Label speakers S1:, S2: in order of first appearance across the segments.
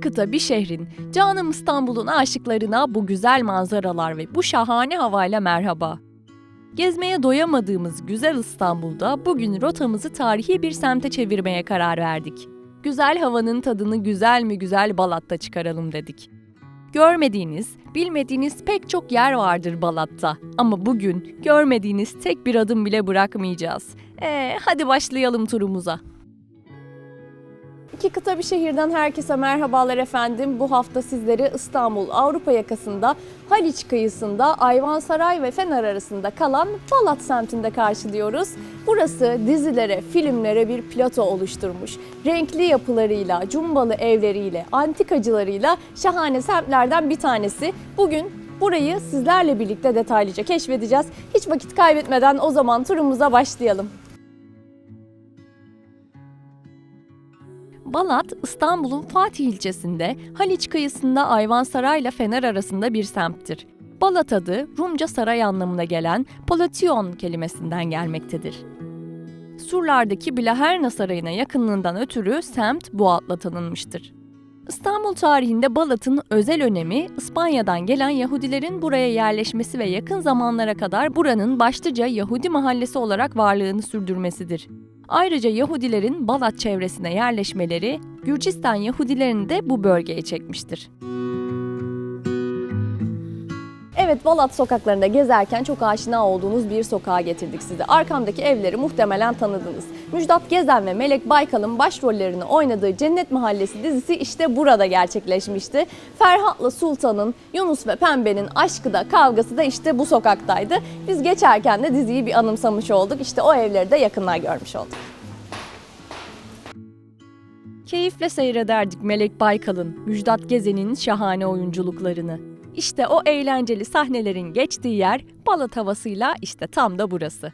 S1: Kıta bir şehrin, canım İstanbul'un aşıklarına bu güzel manzaralar ve bu şahane havayla merhaba. Gezmeye doyamadığımız güzel İstanbul'da bugün rotamızı tarihi bir semte çevirmeye karar verdik. Güzel havanın tadını güzel mi güzel Balat'ta çıkaralım dedik. Görmediğiniz, bilmediğiniz pek çok yer vardır Balat'ta. Ama bugün görmediğiniz tek bir adım bile bırakmayacağız. Ee, hadi başlayalım turumuza. İki kıta bir şehirden herkese merhabalar efendim. Bu hafta sizleri İstanbul Avrupa yakasında Haliç kıyısında Ayvansaray ve Fener arasında kalan Balat semtinde karşılıyoruz. Burası dizilere, filmlere bir plato oluşturmuş. Renkli yapılarıyla, cumbalı evleriyle, antikacılarıyla şahane semtlerden bir tanesi. Bugün burayı sizlerle birlikte detaylıca keşfedeceğiz. Hiç vakit kaybetmeden o zaman turumuza başlayalım. Balat, İstanbul'un Fatih ilçesinde Haliç kıyısında Ayvansaray ile Fener arasında bir semttir. Balat adı Rumca saray anlamına gelen Palation kelimesinden gelmektedir. Surlardaki Blaherna Sarayı'na yakınlığından ötürü semt bu adla tanınmıştır. İstanbul tarihinde Balat'ın özel önemi İspanya'dan gelen Yahudilerin buraya yerleşmesi ve yakın zamanlara kadar buranın başlıca Yahudi mahallesi olarak varlığını sürdürmesidir. Ayrıca Yahudilerin Balat çevresine yerleşmeleri Gürcistan Yahudilerini de bu bölgeye çekmiştir. Evet Balat sokaklarında gezerken çok aşina olduğunuz bir sokağa getirdik sizi. Arkamdaki evleri muhtemelen tanıdınız. Müjdat Gezen ve Melek Baykal'ın başrollerini oynadığı Cennet Mahallesi dizisi işte burada gerçekleşmişti. Ferhat'la Sultan'ın, Yunus ve Pembe'nin aşkı da kavgası da işte bu sokaktaydı. Biz geçerken de diziyi bir anımsamış olduk. İşte o evleri de yakından görmüş olduk. Keyifle seyrederdik Melek Baykal'ın, Müjdat Gezen'in şahane oyunculuklarını. İşte o eğlenceli sahnelerin geçtiği yer Balat havasıyla işte tam da burası.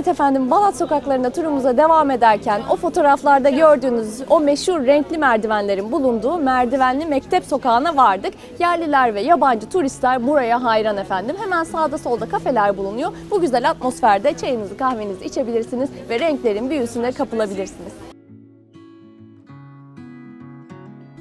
S1: Evet efendim Balat sokaklarında turumuza devam ederken o fotoğraflarda gördüğünüz o meşhur renkli merdivenlerin bulunduğu merdivenli mektep sokağına vardık. Yerliler ve yabancı turistler buraya hayran efendim. Hemen sağda solda kafeler bulunuyor. Bu güzel atmosferde çayınızı kahvenizi içebilirsiniz ve renklerin büyüsüne kapılabilirsiniz.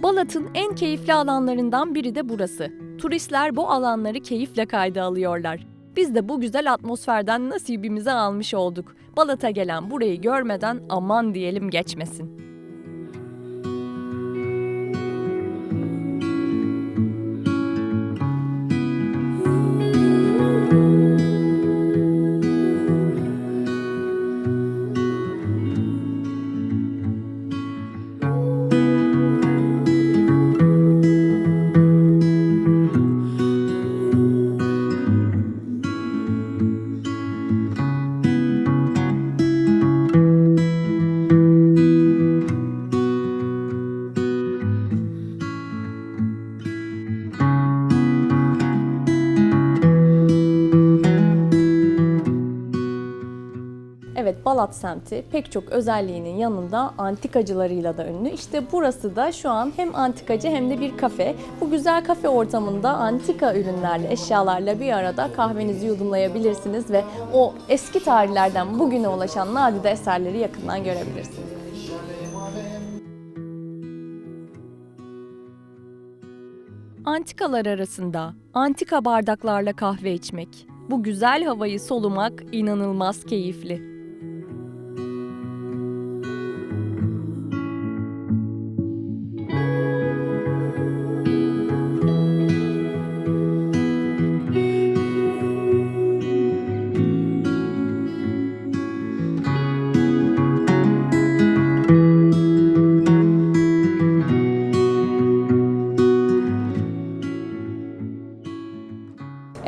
S1: Balat'ın en keyifli alanlarından biri de burası. Turistler bu alanları keyifle kayda alıyorlar. Biz de bu güzel atmosferden nasibimizi almış olduk. Balat'a gelen burayı görmeden aman diyelim geçmesin. Balat semti pek çok özelliğinin yanında antikacılarıyla da ünlü. İşte burası da şu an hem antikacı hem de bir kafe. Bu güzel kafe ortamında antika ürünlerle, eşyalarla bir arada kahvenizi yudumlayabilirsiniz ve o eski tarihlerden bugüne ulaşan nadide eserleri yakından görebilirsiniz. Antikalar arasında antika bardaklarla kahve içmek, bu güzel havayı solumak inanılmaz keyifli.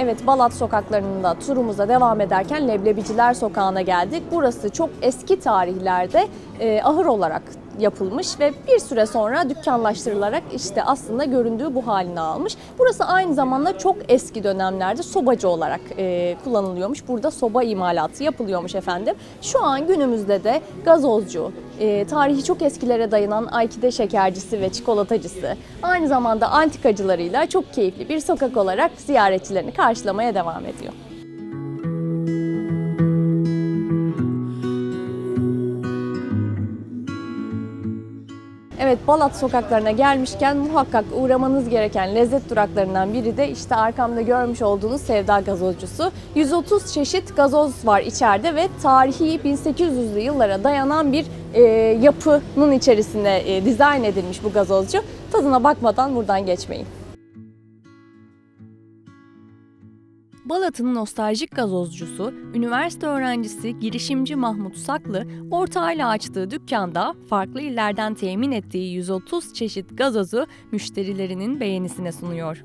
S1: Evet Balat sokaklarında turumuza devam ederken Leblebiciler Sokağı'na geldik. Burası çok eski tarihlerde e, ahır olarak yapılmış ve bir süre sonra dükkanlaştırılarak işte aslında göründüğü bu halini almış. Burası aynı zamanda çok eski dönemlerde sobacı olarak e, kullanılıyormuş. Burada soba imalatı yapılıyormuş efendim. Şu an günümüzde de gazozcu, e, tarihi çok eskilere dayanan Aykide şekercisi ve çikolatacısı, aynı zamanda antikacılarıyla çok keyifli bir sokak olarak ziyaretçilerini karşılamaya devam ediyor. Evet Balat sokaklarına gelmişken muhakkak uğramanız gereken lezzet duraklarından biri de işte arkamda görmüş olduğunuz Sevda Gazozcusu. 130 çeşit gazoz var içeride ve tarihi 1800'lü yıllara dayanan bir e, yapının içerisinde e, dizayn edilmiş bu gazozcu. Tadına bakmadan buradan geçmeyin. Balat'ın nostaljik gazozcusu, üniversite öğrencisi girişimci Mahmut Saklı, ortağıyla açtığı dükkanda farklı illerden temin ettiği 130 çeşit gazozu müşterilerinin beğenisine sunuyor.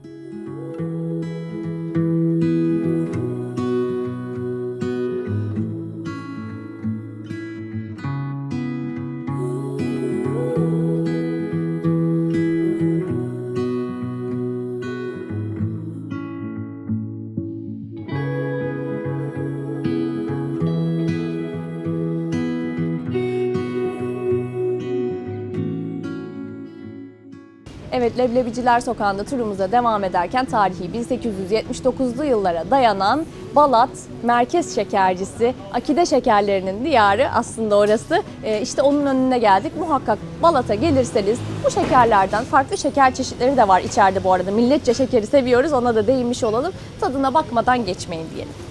S1: Evet Leblebiciler Sokağı'nda turumuza devam ederken tarihi 1879'lu yıllara dayanan Balat Merkez Şekercisi Akide Şekerlerinin diyarı aslında orası. Ee, işte onun önüne geldik. Muhakkak Balat'a gelirseniz bu şekerlerden farklı şeker çeşitleri de var içeride bu arada. Milletçe şekeri seviyoruz ona da değinmiş olalım. Tadına bakmadan geçmeyin diyelim.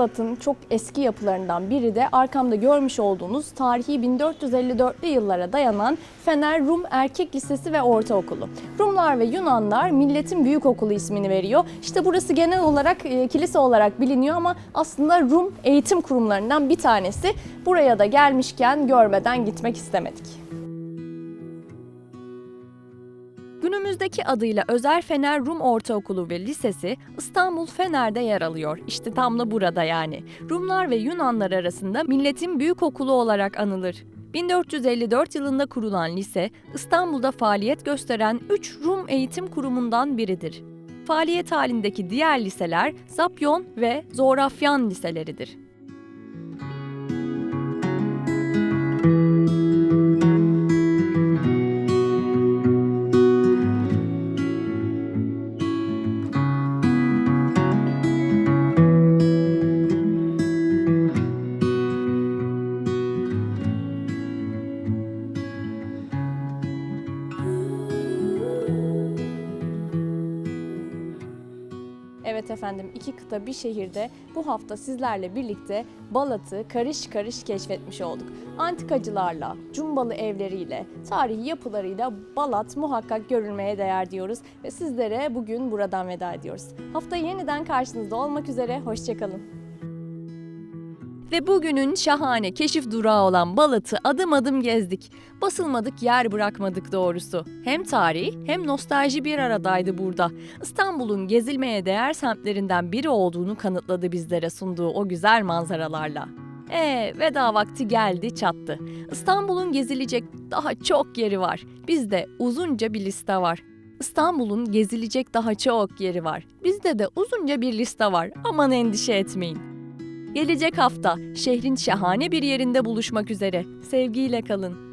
S1: Evet Balat'ın çok eski yapılarından biri de arkamda görmüş olduğunuz tarihi 1454'lü yıllara dayanan Fener Rum Erkek Lisesi ve Ortaokulu. Rumlar ve Yunanlar milletin büyük okulu ismini veriyor. İşte burası genel olarak e, kilise olarak biliniyor ama aslında Rum eğitim kurumlarından bir tanesi. Buraya da gelmişken görmeden gitmek istemedik. Günümüzdeki adıyla Özer Fener Rum Ortaokulu ve Lisesi İstanbul Fener'de yer alıyor. İşte tam da burada yani. Rumlar ve Yunanlar arasında milletin büyük okulu olarak anılır. 1454 yılında kurulan lise, İstanbul'da faaliyet gösteren 3 Rum eğitim kurumundan biridir. Faaliyet halindeki diğer liseler Zapyon ve Zorafyan liseleridir. Evet efendim iki kıta bir şehirde bu hafta sizlerle birlikte Balat'ı karış karış keşfetmiş olduk. Antikacılarla, cumbalı evleriyle, tarihi yapılarıyla Balat muhakkak görülmeye değer diyoruz ve sizlere bugün buradan veda ediyoruz. Hafta yeniden karşınızda olmak üzere, hoşçakalın. Ve bugünün şahane keşif durağı olan Balat'ı adım adım gezdik. Basılmadık yer bırakmadık doğrusu. Hem tarih hem nostalji bir aradaydı burada. İstanbul'un gezilmeye değer semtlerinden biri olduğunu kanıtladı bizlere sunduğu o güzel manzaralarla. Ee, veda vakti geldi çattı. İstanbul'un gezilecek daha çok yeri var. Bizde uzunca bir liste var. İstanbul'un gezilecek daha çok yeri var. Bizde de uzunca bir liste var. Aman endişe etmeyin. Gelecek hafta şehrin şahane bir yerinde buluşmak üzere. Sevgiyle kalın.